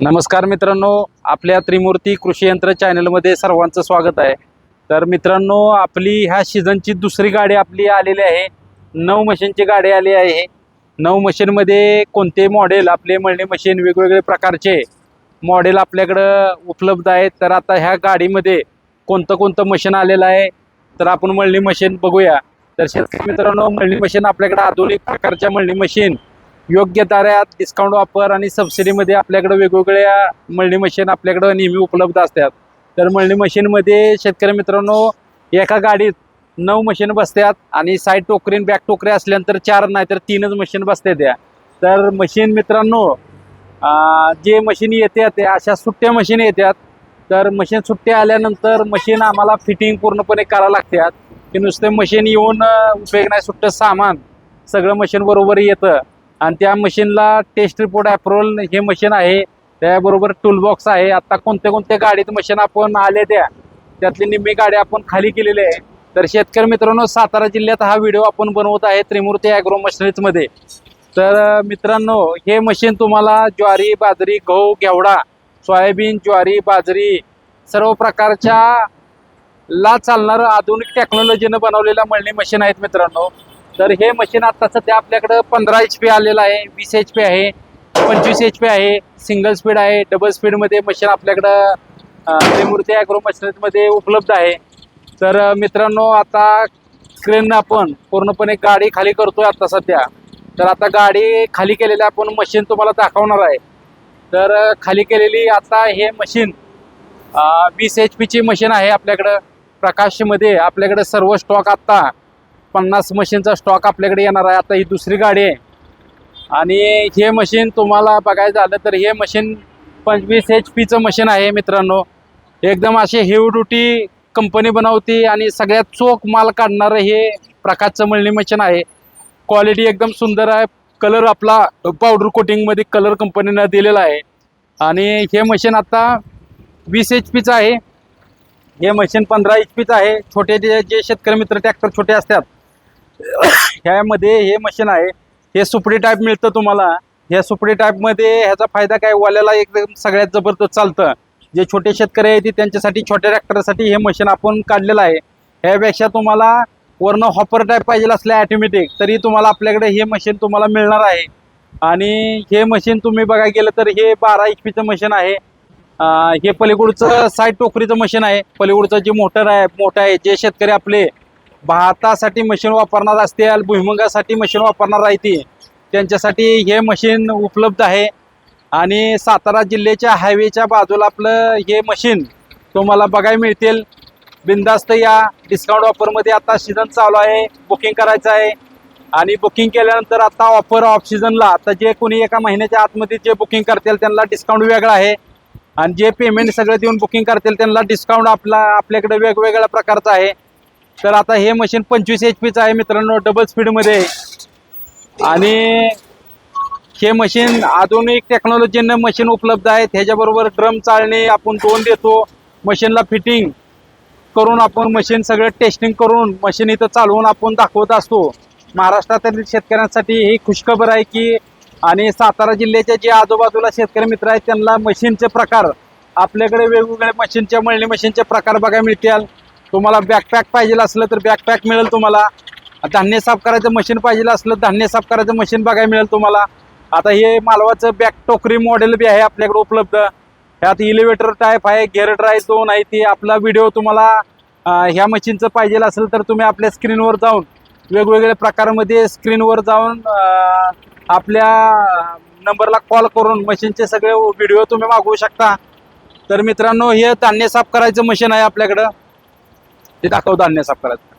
नमस्कार मित्रांनो आपल्या त्रिमूर्ती कृषी यंत्र चॅनलमध्ये सर्वांचं स्वागत आहे. तर मित्रांनो आपली ह्या सीझनची दुसरी गाडी आपली आलेली आहे. नऊ मशीनची गाडी आली आहे. नऊ मशीनमध्ये कोणते मॉडेल आपले मळणी मशीन वेगवेगळे प्रकारचे मॉडेल आपल्याकडं उपलब्ध आहेत. तर आता ह्या गाडीमध्ये कोणतं कोणतं मशीन आलेलं आहे तर आपण मळणी मशीन बघूया. तर शेतकरी मित्रांनो मळणी मशीन आपल्याकडे आधुनिक प्रकारच्या मळणी मशीन योग्य दरात डिस्काउंट ऑफर आणि सबसिडीमध्ये आपल्याकडे वेगवेगळ्या मळणी मशीन आपल्याकडे नेहमी उपलब्ध असतात. तर मळणी मशीनमध्ये शेतकरी मित्रांनो एका गाडीत नऊ मशीन बसतात आणि साईड टोकरी बॅक टोकरी असल्यानंतर चार नाही तर तीनच मशीन बसते त्या. तर मशीन मित्रांनो जे मशीन येतात त्या अशा सुट्ट्या मशीन येतात तर मशीन सुट्ट्या आल्यानंतर मशीन आम्हाला फिटिंग पूर्णपणे करावं लागतात. की नुसते मशीन येऊन उपयोग नाही सुट्टं सामान सगळं मशीन बरोबर येतं. आणि त्या मशीनला टेस्ट रिपोर्ट अप्रुव्हल हे मशीन आहे. त्याबरोबर टूलबॉक्स आहे. आता कोणत्या कोणत्या गाडीत मशीन आपण आले त्या त्यातली निम्मी गाडी आपण खाली केलेली आहे. तर शेतकरी मित्रांनो सातारा जिल्ह्यात हा व्हिडिओ आपण बनवत आहे त्रिमूर्ती ॲग्रो मशनरीजमध्ये तर मित्रांनो हे मशीन तुम्हाला ज्वारी बाजरी गहू घेवडा सोयाबीन ज्वारी बाजरी सर्व प्रकारच्या ला चालणारं आधुनिक टेक्नॉलॉजीनं बनवलेल्या मळणी मशीन आहेत मित्रांनो. तर हे मशीन आता सध्या आपल्याकडं पंधरा एच पी आलेलं आहे वीस एच पी आहे पंचवीस एच पी आहे सिंगल स्पीड आहे डबल स्पीडमध्ये मशीन आपल्याकडं त्रिमूर्ती ॲग्रो मशिनरीमध्ये उपलब्ध आहे. तर मित्रांनो आता क्रेन आपण पूर्णपणे गाडी खाली करतोय आता सध्या. तर आता गाडी खाली केलेली आपण मशीन तुम्हाला दाखवणार आहे. तर खाली केलेली आता हे मशीन वीस एच पीची मशीन आहे आपल्याकडं. प्रकाशमध्ये आपल्याकडे सर्व स्टॉक आत्ता पन्नास मशीनचा स्टॉक आपल्याकडे येणार आहे. आता ही दुसरी गाडी आहे. आणि हे मशीन तुम्हाला बघायचं झालं तर हे मशीन पंचवीस एच पीचं मशीन आहे मित्रांनो. एकदम असे हेवी ड्युटी कंपनी बनवती आणि सगळ्यात चोख माल काढणारं हे प्रकाशचं मळणी मशीन आहे. क्वालिटी एकदम सुंदर आहे. कलर आपला पावडर कोटिंगमध्ये कलर कंपनीनं दिलेला आहे. आणि हे मशीन आता वीस एच पीचं आहे. हे मशीन पंधरा एच पीचं आहे. छोटे जे जे शेतकरी मित्र ट्रॅक्टर छोटे असतात ह्यामध्ये हे मशीन आहे. हे सुपडी टाईप मिळतं तुम्हाला. ह्या सुपडी टाईपमध्ये ह्याचा फायदा काय? वाल्याला एकदम सगळ्यात जबरदस्त चालतं. जे छोटे शेतकरी आहेत ते त्यांच्यासाठी छोट्या ट्रॅक्टरसाठी हे मशीन आपण काढलेलं आहे. ह्यापेक्षा तुम्हाला वरनं हॉपर टाईप पाहिजे असलं ॲटोमॅटिक तरी तुम्हाला आपल्याकडे हे मशीन तुम्हाला मिळणार आहे. आणि हे मशीन तुम्ही बघायला गेलं तर हे बारा एच पीचं मशीन आहे. हे पलीकडचं साईड टोकरीचं मशीन आहे. पलीकडचं जे मोटर आहे मोठं आहे जे शेतकरी आपले भातासाठी मशीन वापरणार असतील भुईमुगासाठी मशीन वापरणार आहे ती. त्यांच्यासाठी हे मशीन उपलब्ध आहे. आणि सातारा जिल्ह्याच्या हायवेच्या बाजूला आपलं हे मशीन तुम्हाला बघायला मिळतील. बिंदास्त या डिस्काउंट ऑफरमध्ये आता सीझन चालू आहे बुकिंग करायचं आहे. आणि बुकिंग केल्यानंतर आता ऑफर ऑफ सीझनला आता जे कोणी एका महिन्याच्या आतमध्ये जे बुकिंग करतील त्यांना डिस्काउंट वेगळा आहे. आणि जे पेमेंट सगळं देऊन बुकिंग करतील त्यांना डिस्काउंट आपला आपल्याकडे वेगवेगळ्या प्रकारचं आहे. तर आता हे मशीन पंचवीस एच पीचं आहे मित्रांनो डबल स्पीडमध्ये आणि हे मशीन आधुनिक टेक्नॉलॉजीनं मशीन उपलब्ध आहेत. ह्याच्याबरोबर ड्रम चालणे आपण दोन देतो. मशीनला फिटिंग करून आपण मशीन सगळं टेस्टिंग करून मशीन इथं चालवून आपण दाखवत असतो. महाराष्ट्रातील शेतकऱ्यांसाठी ही खुशखबर आहे की आणि सातारा जिल्ह्याच्या जे आजूबाजूला शेतकरी मित्र आहेत त्यांना मशीनचे प्रकार आपल्याकडे वेगवेगळ्या मशीनच्या मळणी मशीनचे प्रकार बघायला मिळतील. तुम्हाला बॅकपॅक पाहिजे असलं तर बॅकपॅक मिळेल तुम्हाला. धान्य साफ करायचं मशीन पाहिजे असलं धान्य साफ करायचं मशीन बघायला मिळेल तुम्हाला. आता हे मालवाचं बॅक टोकरी मॉडेल बी आहे आपल्याकडे उपलब्ध. ह्यात इलिव्हेटर टाईप आहे गेअर ड्राय दोन आहे ती आपला व्हिडिओ तुम्हाला ह्या मशीनचं पाहिजे असेल तर तुम्ही आपल्या स्क्रीनवर जाऊन वेगवेगळ्या प्रकारामध्ये स्क्रीनवर जाऊन आपल्या नंबरला कॉल करून मशीनचे सगळे व्हिडिओ तुम्ही मागवू शकता. तर मित्रांनो हे धान्य साफ करायचं मशीन आहे आपल्याकडं. ते दाखव धान्य साफ करायचं.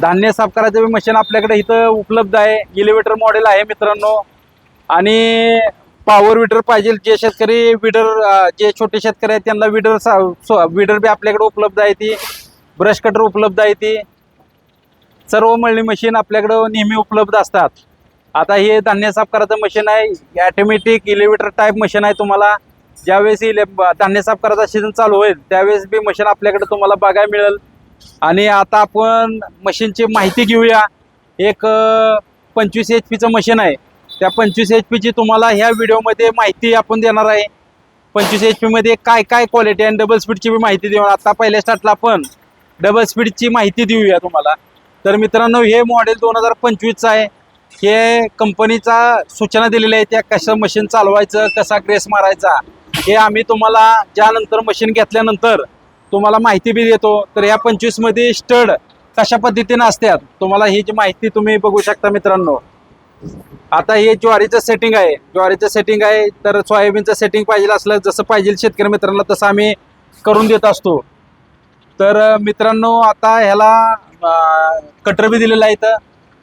धान्य साफ करायचं मशीन आपल्याकडे इथं उपलब्ध आहे. इलिव्हेटर मॉडेल आहे मित्रांनो. आणि पॉवर विडर पाहिजे. जे शेतकरी विडर जे छोटे शेतकरी आहेत त्यांना विडर विडर बी आपल्याकडे उपलब्ध आहे ती. ब्रश कटर उपलब्ध आहे ती. सर्व मळणी मशीन आपल्याकडं नेहमी उपलब्ध असतात. आता हे धान्य साफ करायचं मशीन आहे. ॲटोमॅटिक इलिव्हेटर टाईप मशीन आहे तुम्हाला. ज्यावेळेस इले धान्य साफ करायचा सीझन चालू होईल त्यावेळेस बी मशीन आपल्याकडे तुम्हाला बघायला मिळेल. आणि आता आपण मशीनची माहिती घेऊया. एक पंचवीस एच पीचं मशीन आहे. त्या पंचवीस एच पीची तुम्हाला ह्या व्हिडिओमध्ये माहिती आपण देणार आहे. पंचवीस एच पीमध्ये काय काय क्वालिटी आणि डबल स्पीडची बी माहिती देऊ आता पहिल्या स्टार्टला आपण डबल स्पीडची माहिती देऊया तुम्हाला. तर मित्रांनो हे मॉडेल दोन हजार पंचवीसचं आहे. हे कंपनीचा सूचना दिलेल्या आहे त्या कसं मशीन चालवायचं कसा ग्रेस मारायचा. हे आम्ही तुम्हाला ज्यानंतर मशीन घेतल्यानंतर तुम्हाला माहिती बी देतो. तर ह्या पंचवीसमध्ये स्टड कशा पद्धतीनं असतात? तुम्हाला ही जी माहिती तुम्ही बघू शकता मित्रांनो. आता हे ज्वारीचं सेटिंग आहे. ज्वारीचं सेटिंग आहे तर सोयाबीनचं सेटिंग पाहिजे असलं जसं पाहिजे शेतकरी मित्रांना तसं आम्ही करून देत असतो. तर मित्रांनो आता ह्याला कटर बी दिलेलं आहे इथं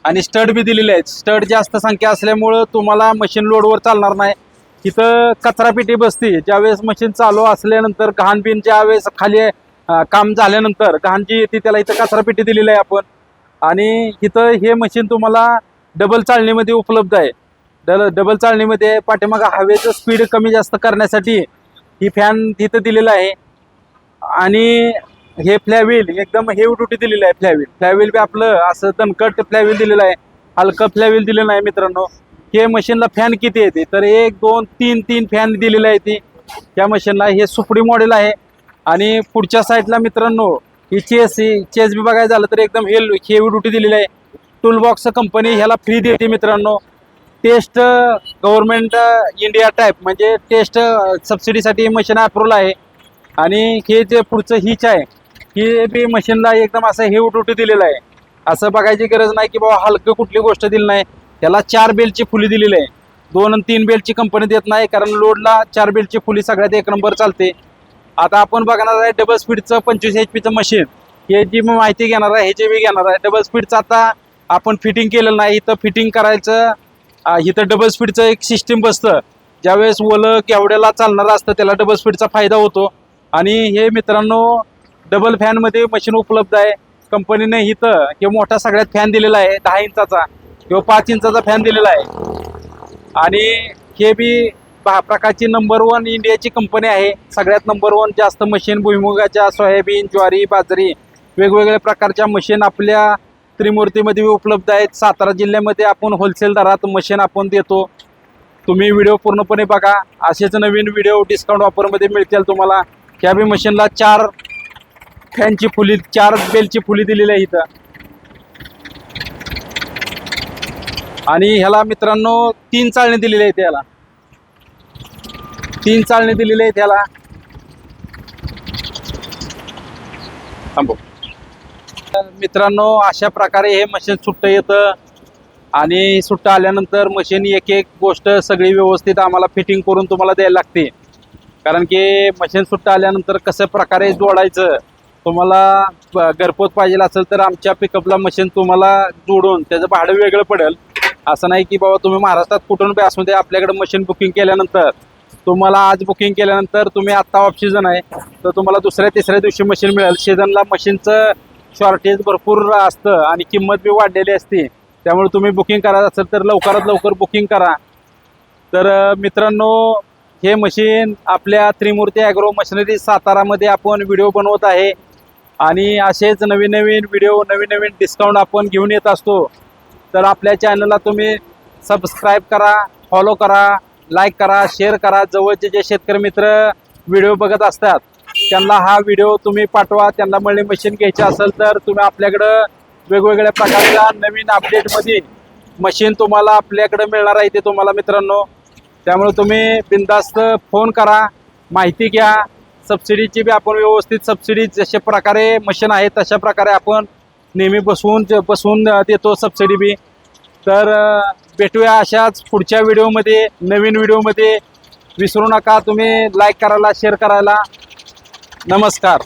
आणि स्टड बी दिलेले आहेत. स्टड जास्त संख्या असल्यामुळं तुम्हाला मशीन लोडवर चालणार नाही. इथं कचरापेटी बसती. बसते ज्यावेळेस मशीन चालू असल्यानंतर घाण बिन ज्यावेळेस खाली काम झाल्यानंतर घाण जी येते त्याला इथं कचरापेटी दिलेली आहे आपण. आणि इथं हे मशीन तुम्हाला डबल चालणीमध्ये उपलब्ध आहे. डल डबल चालणीमध्ये पाठीमागं हवेचं स्पीड कमी जास्त करण्यासाठी ही फॅन तिथं दिलेलं आहे. आणि हे फ्लॅव्हील एकदम हेवी ड्युटी दिलेलं आहे फ्लॅव्हील फ्लॅव्हील बी आपलं असं दणकट फ्लॅव्हील दिलेलं आहे. हलकं फ्लॅव्हील दिलेलं आहे मित्रांनो. हे मशीनला फॅन किती येते तर एक दोन तीन तीन फॅन दिलेले आहे ती. त्या मशीनला हे सुपडी मॉडेल आहे. आणि पुढच्या साईडला मित्रांनो ही चेस ही चेस बी बघायला झालं तर एकदम हे हेवी ड्युटी दिलेली आहे. टूलबॉक्स कंपनी ह्याला फ्री देते मित्रांनो. टेस्ट गव्हर्नमेंट इंडिया टाईप म्हणजे टेस्ट सबसिडीसाठी मशीन अप्रूव्हल आहे. आणि हे जे पुढचं हिच आहे ही बी मशीनला एकदम असं हेव ड्युटी दिलेलं आहे. असं बघायची गरज नाही की बाबा हलकं कुठली गोष्ट दिली नाही. त्याला चार बेल्टची फुली दिलेली आहे. दोन आणि तीन बेल्टची कंपनी देत नाही कारण लोडला चार बेल्टची फुली सगळ्यात एक नंबर चालते. आता आपण बघणार आहे डबल स्पीडचं पंचवीस एच पीचं मशीन हे जी मी माहिती घेणार आहे हे जे मी घेणार आहे डबल स्पीडचं आता आपण फिटिंग केलेलं नाही इथं फिटिंग करायचं इथं डबल स्पीडचं एक सिस्टीम बसतं. ज्यावेळेस ओलं केवढ्याला चालणारं असतं त्याला डबल स्पीडचा फायदा होतो. आणि हे मित्रांनो डबल फॅनमध्ये मशीन उपलब्ध आहे. कंपनीने इथं हे मोठा सगळ्यात फॅन दिलेला आहे दहा इंचाचा. किंवा पाच इंचाचा फॅन दिलेला आहे. आणि हे बी पहा प्रकारची नंबर वन इंडियाची कंपनी आहे. सगळ्यात नंबर वन जास्त मशीन भुईमुगाच्या सोयाबीन ज्वारी बाजरी वेगवेगळ्या प्रकारच्या मशीन आपल्या त्रिमूर्तीमध्ये उपलब्ध आहेत. सातारा जिल्ह्यामध्ये आपण होलसेल दरात मशीन आपण देतो. तुम्ही व्हिडिओ पूर्णपणे बघा. असेच नवीन व्हिडिओ डिस्काउंट ऑफरमध्ये मिळतील तुम्हाला. ह्या बी मशीनला चार फॅनची फुली चार बेलची फुली दिलेली आहे इथं. आणि ह्याला मित्रांनो तीन चाळणी दिलेली आहेत याला तीन चाळणी दिलेली आहेत याला थांबो मित्रांनो अशा प्रकारे हे मशीन सुट्ट येतं. आणि सुट्ट आल्यानंतर मशीन एक एक गोष्ट सगळी व्यवस्थित आम्हाला फिटिंग करून तुम्हाला द्यायला लागते. कारण की मशीन सुट्ट आल्यानंतर कसं प्रकारे जोडायचं तुम्हाला घरपोच पाहिजे असेल तर आमच्या पिकअपला मशीन तुम्हाला जोडून त्याचं भाडं वेगळं पडेल. असं नाही की बाबा तुम्ही महाराष्ट्रात कुठून बी असू दे आपल्याकडे मशीन बुकिंग केल्यानंतर तुम्हाला आज बुकिंग केल्यानंतर तुम्ही आत्ता ऑफ सीझन आहे तर तुम्हाला दुसऱ्या तिसऱ्या दिवशी मशीन मिळेल. सीझनला मशीनचं शॉर्टेज भरपूर असतं आणि किंमत बी वाढलेली असते. त्यामुळे तुम्ही बुकिंग करायचं असेल तर लवकरात लवकर बुकिंग करा. तर मित्रांनो हे मशीन आपल्या त्रिमूर्ती ॲग्रो मशिनरी सातारामध्ये आपण व्हिडिओ बनवत आहे. आणि असेच नवीन नवीन व्हिडिओ नवीन नवीन डिस्काउंट आपण घेऊन येत असतो. तर आपल्या चॅनलला तुम्ही सबस्क्राईब करा फॉलो करा लाईक करा शेअर करा. जवळचे जे शेतकरी मित्र व्हिडिओ बघत असतात त्यांना हा व्हिडिओ तुम्ही पाठवा. त्यांना मळणी मशीन घ्यायची असेल तर तुम्ही आपल्याकडं वेगवेगळ्या प्रकारच्या नवीन अपडेटमध्ये मशीन तुम्हाला आपल्याकडे मिळणार आहे ते तुम्हाला मित्रांनो. त्यामुळे तुम्ही बिंदास्त फोन करा माहिती घ्या. सबसिडीची बी आपण व्यवस्थित सबसिडी जशा प्रकारे मशीन आहे तशा प्रकारे आपण नेहमी बसवून बसवून देतो सबसिडी बी. तर भेटूया अशाच पुढच्या व्हिडिओमध्ये नवीन व्हिडिओमध्ये. विसरू नका तुम्ही लाईक करायला शेअर करायला. नमस्कार.